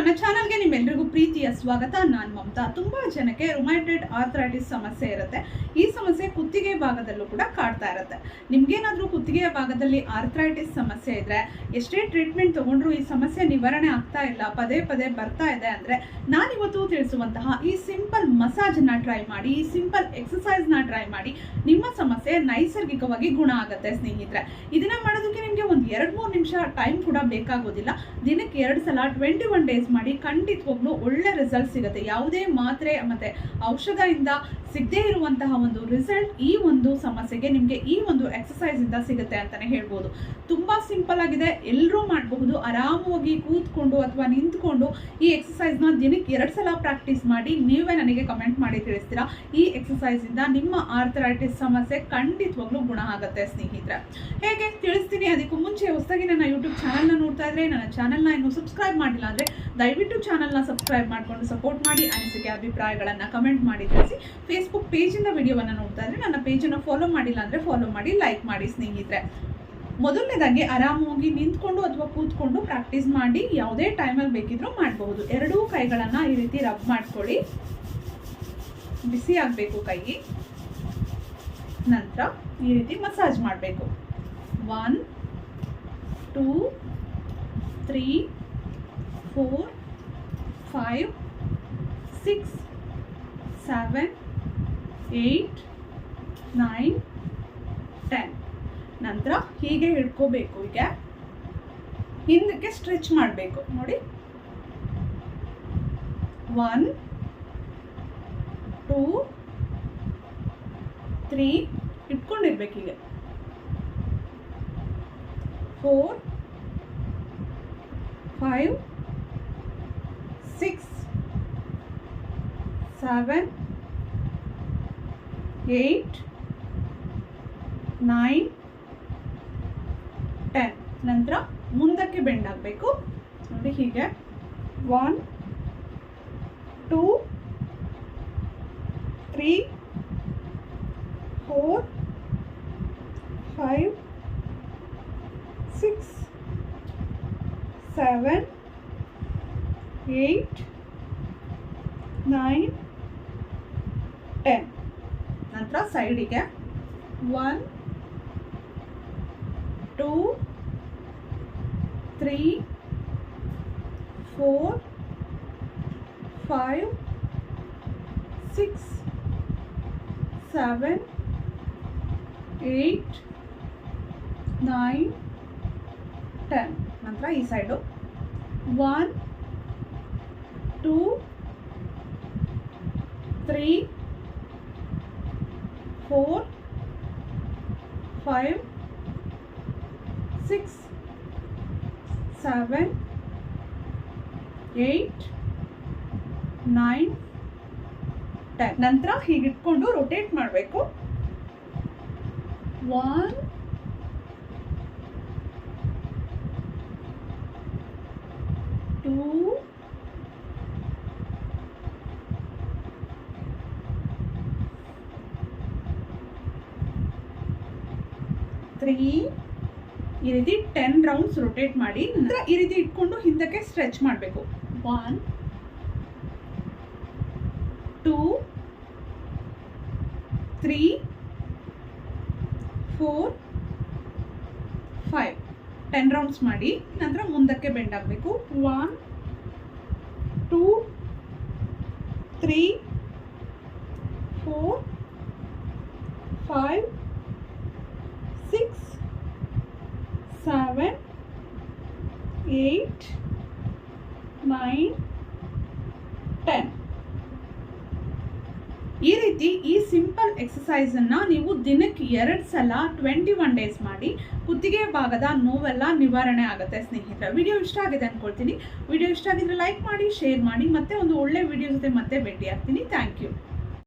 ನನ್ನ ಚಾನಲ್ಗೆ ನಿಮ್ಮೆಲ್ಲರಿಗೂ ಪ್ರೀತಿಯ ಸ್ವಾಗತ. ನಾನು ಮಮತಾ. ತುಂಬ ಜನಕ್ಕೆ ರುಮೈಟೆಡ್ ಆರ್ಥರೈಟಿಸ್ ಸಮಸ್ಯೆ ಇರುತ್ತೆ. ಈ ಸಮಸ್ಯೆ ಕುತ್ತಿಗೆ ಭಾಗದಲ್ಲೂ ಕೂಡ ಕಾಡ್ತಾ ಇರುತ್ತೆ. ನಿಮ್ಗೇನಾದ್ರೂ ಕುತ್ತಿಗೆಯ ಭಾಗದಲ್ಲಿ ಆರ್ಥರೈಟಿಸ್ ಸಮಸ್ಯೆ ಇದ್ರೆ, ಎಷ್ಟೇ ಟ್ರೀಟ್ಮೆಂಟ್ ತಗೊಂಡ್ರು ಈ ಸಮಸ್ಯೆ ನಿವಾರಣೆ ಆಗ್ತಾ ಇಲ್ಲ, ಪದೇ ಪದೇ ಬರ್ತಾ ಇದೆ ಅಂದ್ರೆ, ನಾನಿವತ್ತು ತಿಳಿಸುವಂತಹ ಈ ಸಿಂಪಲ್ ಮಸಾಜ್ನ ಟ್ರೈ ಮಾಡಿ, ಈ ಸಿಂಪಲ್ ಎಕ್ಸಸೈಸ್ನ ಟ್ರೈ ಮಾಡಿ, ನಿಮ್ಮ ಸಮಸ್ಯೆ ನೈಸರ್ಗಿಕವಾಗಿ ಗುಣ ಆಗುತ್ತೆ ಸ್ನೇಹಿತರೆ. ಇದನ್ನ ಮಾಡೋದಕ್ಕೆ ನಿಮಗೆ ಎರಡು ಮೂರು ನಿಮಿಷ ಟೈಮ್ ಕೂಡ ಬೇಕಾಗೋದಿಲ್ಲ. ದಿನಕ್ಕೆ ಎರಡು ಸಲ ಟ್ವೆಂಟಿ ಒನ್ ಡೇಸ್ ಮಾಡಿ ಖಂಡಿತವಾಗ್ಲೂ ಒಳ್ಳೆ ರಿಸಲ್ಟ್ ಸಿಗುತ್ತೆ. ಯಾವುದೇ ಮಾತ್ರೆ ಮತ್ತೆ ಔಷಧದಿಂದ ಸಿಗದೇ ಇರುವಂತಹ ಒಂದು ರಿಸಲ್ಟ್ ಈ ಒಂದು ಸಮಸ್ಯೆಗೆ ನಿಮಗೆ ಈ ಒಂದು ಎಕ್ಸಸೈಸ್ ಇಂದ ಸಿಗುತ್ತೆ ಅಂತಾನೆ ಹೇಳ್ಬೋದು. ತುಂಬಾ ಸಿಂಪಲ್ ಆಗಿದೆ. ಎಲ್ಲರೂ ಮಾಡಬಹುದು. ಆರಾಮವಾಗಿ ಕೂತ್ಕೊಂಡು ಅಥವಾ ನಿಂತ್ಕೊಂಡು ಈ ಎಕ್ಸಸೈಸ್ನ ದಿನಕ್ಕೆ ಎರಡು ಸಲ ಪ್ರಾಕ್ಟೀಸ್ ಮಾಡಿ ನೀವೇ ನನಗೆ ಕಮೆಂಟ್ ಮಾಡಿ ತಿಳಿಸ್ತೀರಾ? ಈ ಎಕ್ಸಸೈಸ್ ಇಂದ ನಿಮ್ಮ ಆರ್ಥರೈಟಿಸ್ ಸಮಸ್ಯೆ ಖಂಡಿತವಾಗ್ಲೂ ಗುಣ ಆಗುತ್ತೆ, ಸ್ನೇಹಿತರೆ. ಹೇಗೆ ತಿಳಿಸ್ತೀನಿ? ಅದಕ್ಕೂ ಮುಂಚೆ ಹೊಸದಾಗಿ ನನ್ನ ಯೂಟ್ಯೂಬ್ ಚಾನಲ್ನ ನೋಡ್ತಾ ಇದ್ರೆ ನನ್ನ ಚಾನಲ್ನ ಇನ್ನು ಸಬ್ಸ್ಕ್ರೈಬ್ ಮಾಡಿಲ್ಲ ಅಂದರೆ ದಯವಿಟ್ಟು ಚಾನಲ್ನ ಸಬ್ಸ್ಕ್ರೈಬ್ ಮಾಡಿಕೊಂಡು ಸಪೋರ್ಟ್ ಮಾಡಿ ಅನಿಸಿಕೆ ಅಭಿಪ್ರಾಯಗಳನ್ನು ಕಮೆಂಟ್ ಮಾಡಿ ತಿಳಿಸಿ. ಫೇಸ್ಬುಕ್ ಪೇಜಿಂದ ವಿಡಿಯೋವನ್ನು ನೋಡ್ತಾ ಇದ್ರೆ ನನ್ನ ಪೇಜನ್ನು ಫಾಲೋ ಮಾಡಿಲ್ಲ ಅಂದರೆ ಫಾಲೋ ಮಾಡಿ ಲೈಕ್ ಮಾಡಿ ಸ್ನೇಹಿತರೆ. ಮೊದಲನೇದಾಗಿ ಆರಾಮಾಗಿ ನಿಂತ್ಕೊಂಡು ಅಥವಾ ಕೂತ್ಕೊಂಡು ಪ್ರಾಕ್ಟೀಸ್ ಮಾಡಿ, ಯಾವುದೇ ಟೈಮಲ್ಲಿ ಬೇಕಿದ್ರೂ ಮಾಡಬಹುದು. ಎರಡೂ ಕೈಗಳನ್ನು ಈ ರೀತಿ ರಬ್ ಮಾಡ್ಕೊಳ್ಳಿ. ಬಿಸಿ ಆಗಬೇಕು ಕೈ ನಂತರ ಈ ರೀತಿ ಮಸಾಜ್ ಮಾಡಬೇಕು. One two, three, four, five, six, seven, eight, nine, ten. ನಂತರ ಹೀಗೆ ಹಿಡ್ಕೋಬೇಕು ಈಗ. ಹಿಂದಕ್ಕೆ ಸ್ಟ್ರೆಚ್ ಮಾಡಬೇಕು. ನೋಡಿ. One, two, three ಇಟ್ಕೊಂಡಿರ್ಬೇಕೀಗ four five six seven eight nine ten ನಂತರ ಮುಂದಕ್ಕೆ ಬೆಂಡ್ ಆಗಬೇಕು. ನೋಡಿ ಹೀಗೆ. One two three four five six seven eight nine ten ನಂತರ ಸೈಡಿಗೆ one two three four five six seven eight nine ten ನಂತರ ಈ side one two three four five six seven eight nine ten ನಂತರ ಹೀಗಿಟ್ಕೊಂಡು rotate ಮಾಡಬೇಕು. One two three ಈ ರೀತಿ ten rounds rotate ಮಾಡಿ, ನಂತರ ಈ ರೀತಿ ಇಟ್ಕೊಂಡು ಹಿಂದಕ್ಕೆ ಸ್ಟ್ರೆಚ್ ಮಾಡಬೇಕು. One two three four five ten rounds ಮಾಡಿ, ನಂತರ ಮುಂದಕ್ಕೆ ಬೆಂಡ್ ಆಗಬೇಕು. One two three four five six seven eight nine ten ಈ ರೀತಿ ಈ ಸಿಂಪಲ್ ಎಕ್ಸಸೈಸನ್ನು ನೀವು ದಿನಕ್ಕೆ ಎರಡು ಸಲ ಟ್ವೆಂಟಿ ಒನ್ ಡೇಸ್ ಮಾಡಿ ಕುತ್ತಿಗೆ ಭಾಗದ ನೋವೆಲ್ಲ ನಿವಾರಣೆ ಆಗುತ್ತೆ ಸ್ನೇಹಿತರೆ. ವಿಡಿಯೋ ಇಷ್ಟ ಆಗಿದೆ ಅಂದ್ಕೊಳ್ತೀನಿ ವಿಡಿಯೋ ಇಷ್ಟ ಆಗಿದ್ರೆ ಲೈಕ್ ಮಾಡಿ ಶೇರ್ ಮಾಡಿ, ಮತ್ತೆ ಒಂದು ಒಳ್ಳೆ ವಿಡಿಯೋ ಜೊತೆ ಮತ್ತೆ ಭೇಟಿ ಆಗ್ತೀನಿ ಥ್ಯಾಂಕ್ ಯು